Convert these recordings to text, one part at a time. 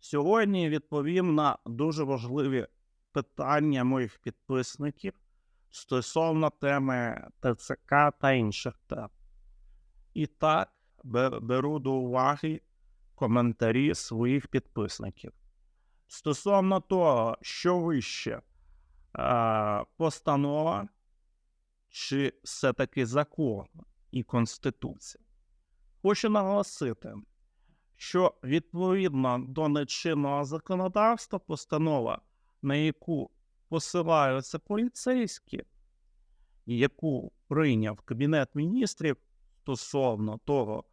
Сьогодні відповім на дуже важливі питання моїх підписників стосовно теми ТЦК та інших тем. І так, беру до уваги коментарі своїх підписників. Стосовно того, що вище постанова чи все-таки закон і конституція. Хочу наголосити, що відповідно до нечинного законодавства постанова, на яку посилаються поліцейські, яку прийняв Кабінет міністрів стосовно того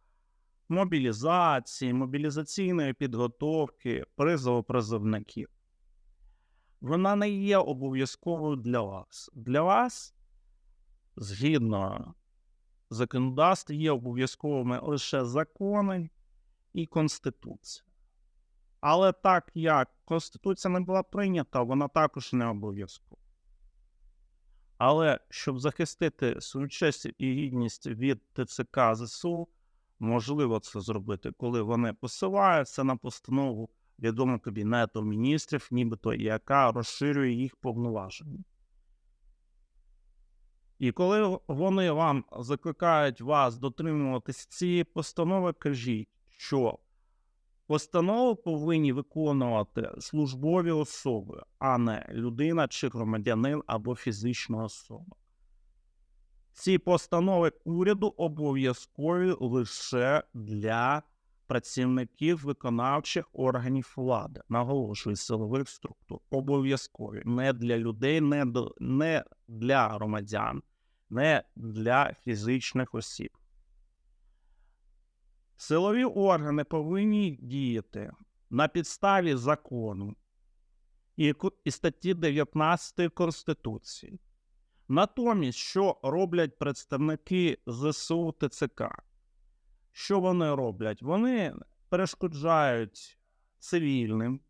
мобілізації, мобілізаційної підготовки, призову призовників, вона не є обов'язковою для вас. Для вас, згідно законодавства, є обов'язковими лише закони і Конституція. Але так як Конституція не була прийнята, вона також не обов'язкова. Але щоб захистити свою честь і гідність від ТЦК ЗСУ, можливо це зробити, коли вони посилаються на постанову відому Кабінету міністрів, нібито яка розширює їх повноваження. І коли вони вам закликають вас дотримуватись цієї постанови, кажіть, що постанову повинні виконувати службові особи, а не людина чи громадянин або фізична особа. Ці постанови уряду обов'язкові лише для працівників виконавчих органів влади, наголошую силових структур. Обов'язкові не для людей, не, до, не для громадян, не для фізичних осіб. Силові органи повинні діяти на підставі закону і, і статті 19 Конституції. Натомість, що роблять представники ЗСУ ТЦК? Що вони роблять? Вони перешкоджають цивільним,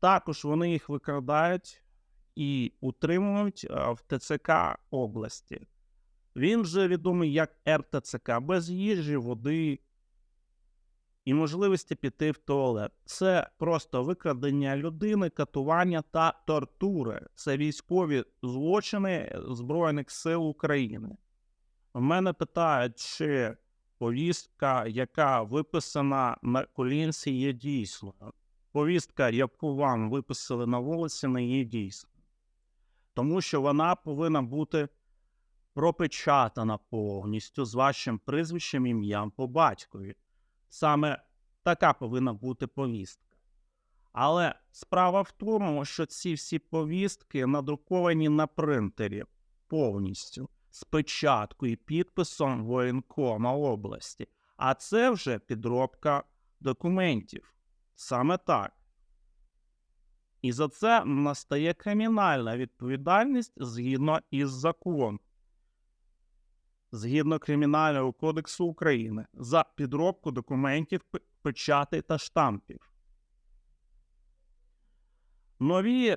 також вони їх викрадають і утримують е, в ТЦК області. Він же відомий як РТЦК, без їжі, води і можливості піти в туалет. Це просто викрадення людини, катування та тортури. Це військові злочини Збройних сил України. У мене питають, чи повістка, яка виписана на колінці, є дійсною. Повістка, яку вам виписали на вулиці, не є дійсною. Тому що вона повинна бути пропечатана повністю з вашим прізвищем, ім'ям по батькові. Саме така повинна бути повістка. Але справа в тому, що ці всі повістки надруковані на принтері повністю з печаткою і підписом воєнкома області. А це вже підробка документів. Саме так. І за це настає кримінальна відповідальність згідно із законом згідно Кримінального кодексу України за підробку документів, п- печатей та штампів. Нові е,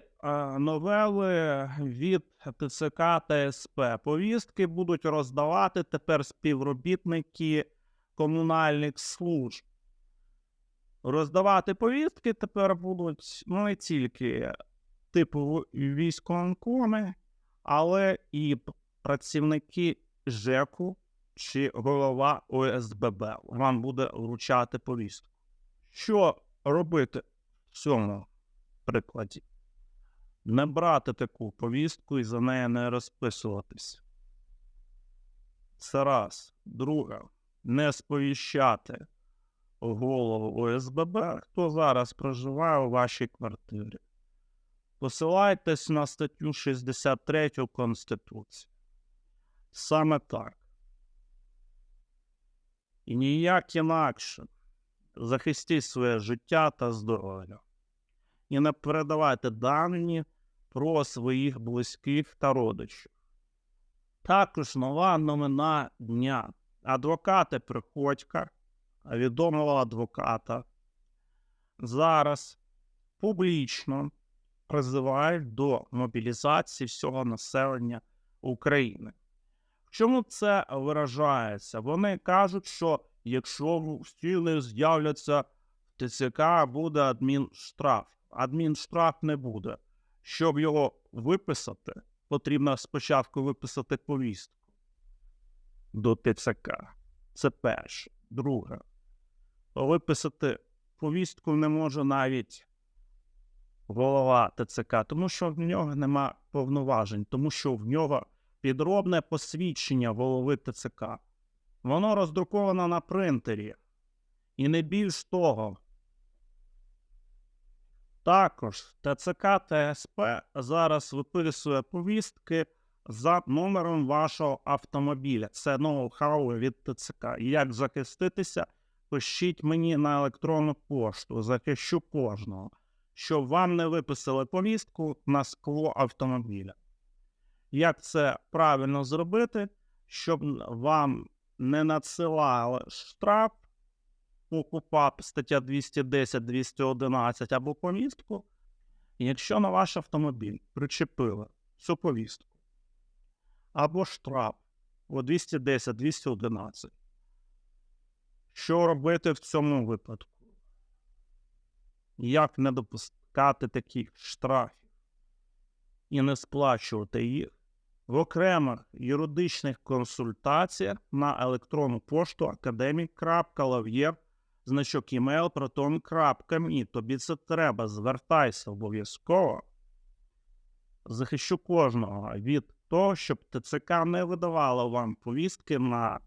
новели від ТЦК та СП повістки будуть роздавати тепер співробітники комунальних служб. Роздавати повістки тепер будуть ну, не тільки типу військовонкоми, але і працівники ЖЕКу чи голова ОСББ вам буде вручати повістку. Що робити в цьому прикладі? Не брати таку повістку і за неї не розписуватись. Це раз. Друге, не сповіщати голову ОСББ, хто зараз проживає у вашій квартирі. Посилайтесь на статтю 63 Конституції. Саме так. І ніяк інакше. Захистіть своє життя та здоров'я. І не передавайте дані про своїх близьких та родичів. Також нова новина дня. Адвокати Приходька, відомого адвоката, зараз публічно призивають до мобілізації всього населення України. В чому це виражається? Вони кажуть, що якщо всі не з'являться в ТЦК буде адмінштраф. Адмінштраф не буде. Щоб його виписати, потрібно спочатку виписати повістку до ТЦК. Це перше. Друге. Виписати повістку не може навіть голова ТЦК, тому що в нього нема повноважень, тому що в нього підробне посвідчення голови ТЦК. Воно роздруковано на принтері. І не більш того. Також ТЦК та СП зараз виписує повістки за номером вашого автомобіля. Це ноу-хау від ТЦК. Як захиститися, пишіть мені на електронну пошту, захищу кожного, щоб вам не виписали повістку на скло автомобіля. Як це правильно зробити, щоб вам не надсилали штраф по КУПАП стаття 210, 211 або повістку, якщо на ваш автомобіль причепили цю повістку або штраф о 210, 211. Що робити в цьому випадку? Як не допускати таких штрафів і не сплачувати їх в окремих юридичних консультаціях на електронну пошту академік.лав'єр значок email proton.me. Тобі це треба. Звертайся обов'язково. Захищу кожного від того, щоб ТЦК не видавало вам повістки на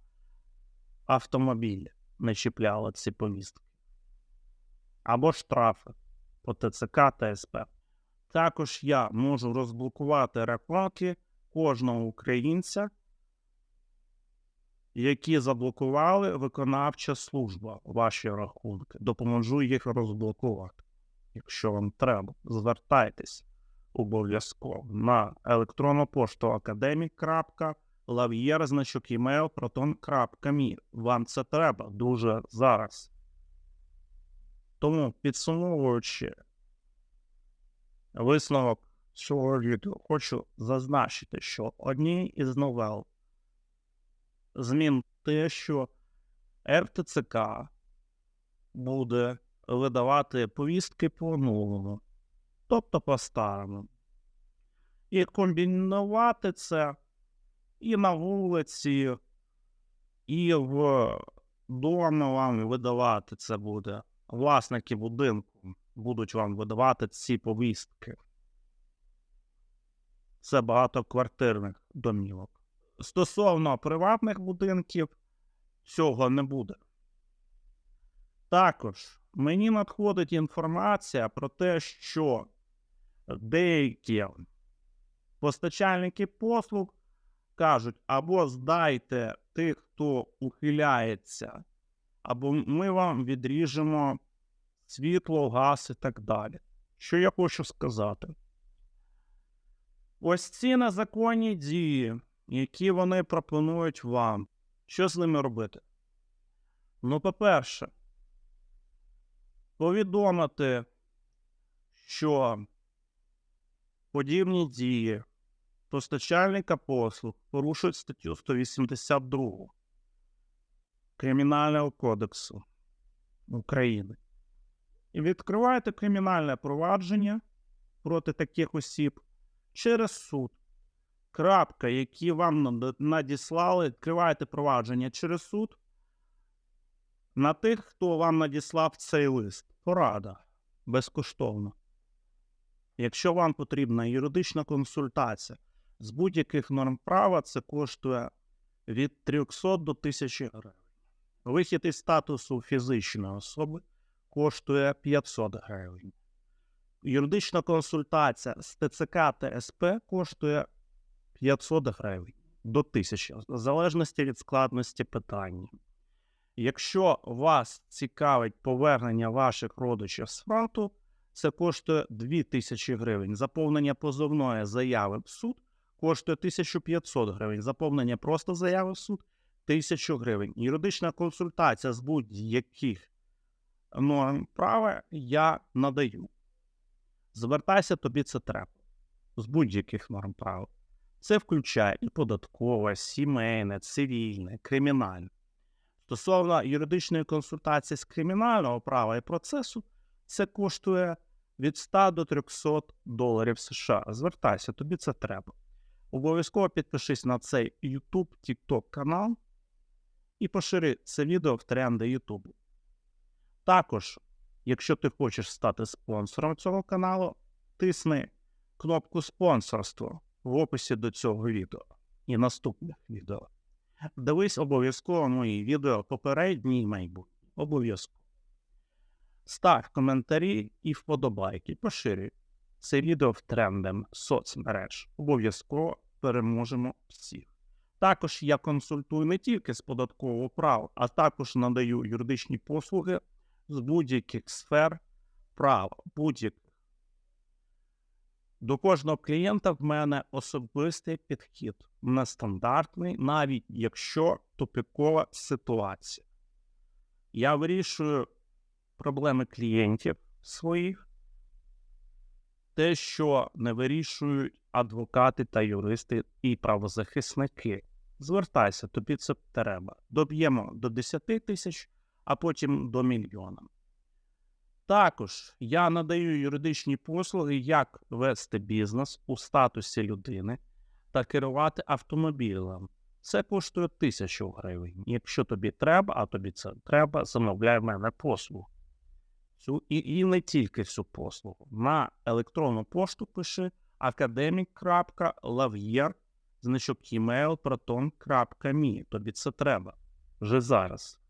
автомобіль, не чіпляло ці повістки. Або штрафи по ТЦК та СП. Також я можу розблокувати рахунки кожного українця, які заблокували виконавча служба ваші рахунки. Допоможу їх розблокувати. Якщо вам треба, звертайтесь обов'язково на електронну пошту академік.лав'єр, значок email proton.me. Вам це треба дуже зараз. Тому, підсумовуючи висновок цього відео, хочу зазначити, що одній із новел змін те, що РТЦК буде видавати повістки по-новому, тобто по-старому. І комбінувати це і на вулиці, і в домі вам видавати це буде. Власники будинку будуть вам видавати ці повістки. Це багатоквартирних домівок. Стосовно приватних будинків, цього не буде. Також мені надходить інформація про те, що деякі постачальники послуг кажуть, або здайте тих, хто ухиляється, або ми вам відріжемо світло, газ і так далі. Що я хочу сказати? Ось ці незаконні дії, які вони пропонують вам, що з ними робити? Ну, по-перше, повідомити, що подібні дії постачальника послуг порушують статтю 182 Кримінального кодексу України. І відкриваєте кримінальне провадження проти таких осіб через суд. Крапка, які вам надіслали, відкриваєте провадження через суд на тих, хто вам надіслав цей лист. Порада безкоштовно. Якщо вам потрібна юридична консультація з будь-яких норм права, це коштує від 300 до 1000 гривень. Вихід із статусу фізичної особи коштує 500 гривень. Юридична консультація з ТЦК та СП коштує 500 гривень до 1000, в залежності від складності питання. Якщо вас цікавить повернення ваших родичів з фронту, це коштує 2000 гривень. Заповнення позовної заяви в суд коштує 1500 гривень. Заповнення просто заяви в суд 1000 гривень. Юридична консультація з будь-яких норм права я надаю. Звертайся, тобі це треба. З будь-яких норм права. Це включає і податкове, сімейне, цивільне, кримінальне. Стосовно юридичної консультації з кримінального права і процесу, це коштує від 100 до 300 доларів США. Звертайся, тобі це треба. Обов'язково підпишись на цей YouTube, TikTok канал і пошири це відео в тренди YouTube. Також, якщо ти хочеш стати спонсором цього каналу, тисни кнопку спонсорство в описі до цього відео і наступних відео. Дивись обов'язково мої відео попередні і майбутні. Обов'язково. Став коментарі і вподобайки. Поширюй це відео в трендам соцмереж. Обов'язково переможемо всіх. Також я консультую не тільки з податкового права, а також надаю юридичні послуги з будь-яких сфер права, будь-яких. До кожного клієнта в мене особистий підхід, нестандартний, навіть якщо тупікова ситуація. Я вирішую проблеми клієнтів своїх, те, що не вирішують адвокати та юристи і правозахисники. Звертайся, тобі це треба. Доб'ємо до 10 тисяч, а потім до мільйона. Також я надаю юридичні послуги, як вести бізнес у статусі людини та керувати автомобілем. Це коштує тисячу гривень. Якщо тобі треба, а тобі це треба, замовляй в мене послугу. Цю, і, і не тільки цю послугу. На електронну пошту пиши academic.lavier, значок email Тобі це треба вже зараз.